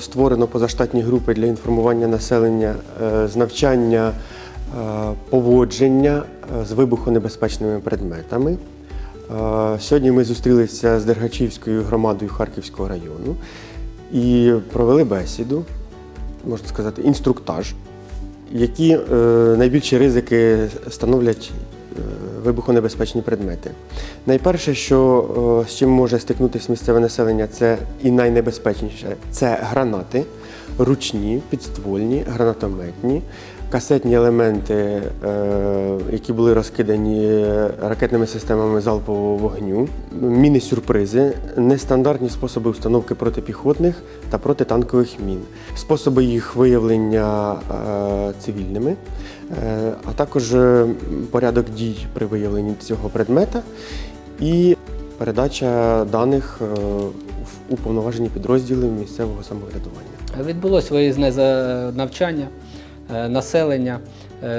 створено позаштатні групи для інформування населення е, з навчання е, поводження е, з вибухонебезпечними предметами. Сьогодні ми зустрілися з Дергачівською громадою Харківського району і провели бесіду, можна сказати, інструктаж, які найбільші ризики становлять вибухонебезпечні предмети. Найперше, що е, з чим може стикнутися місцеве населення, це і найнебезпечніше це гранати, ручні, підствольні, гранатометні, касетні елементи, е, які були розкидані ракетними системами залпового вогню, міни-сюрпризи, нестандартні способи установки протипіхотних та протитанкових мін, способи їх виявлення цивільними, е, а також е, порядок дій при виявленні цього предмета і передача даних е, в уповноважені підрозділи місцевого самоврядування. Відбулось виїзне навчання населення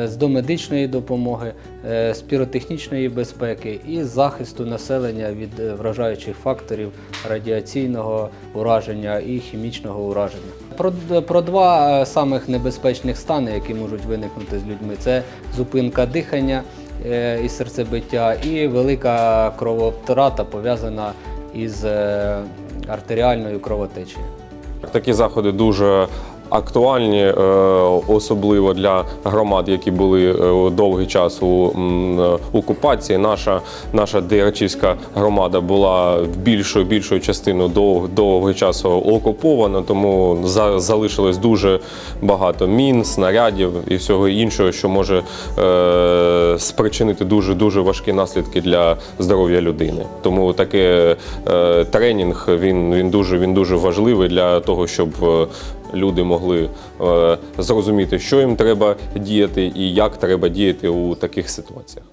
з домедичної допомоги, з піротехнічної безпеки і захисту населення від вражаючих факторів радіаційного ураження і хімічного ураження. Про, про два е, самих небезпечних стани, які можуть виникнути з людьми, це зупинка дихання е, і серцебиття, і велика крововтрата пов'язана із е, артеріальною кровотечею. Такі заходи дуже актуальні, е, особливо для громад, які були е, довгий час у е, окупації. Наша наша Дерачівська громада була більшою більшою частиною дов, довгий час окупована, тому за, залишилось дуже багато мін, снарядів і всього іншого, що може е, спричинити дуже дуже важкі наслідки для здоров'я людини. Тому таке тренінг він, він дуже він дуже важливий для того, щоб люди могли е, зрозуміти, що їм треба діяти і як треба діяти у таких ситуаціях.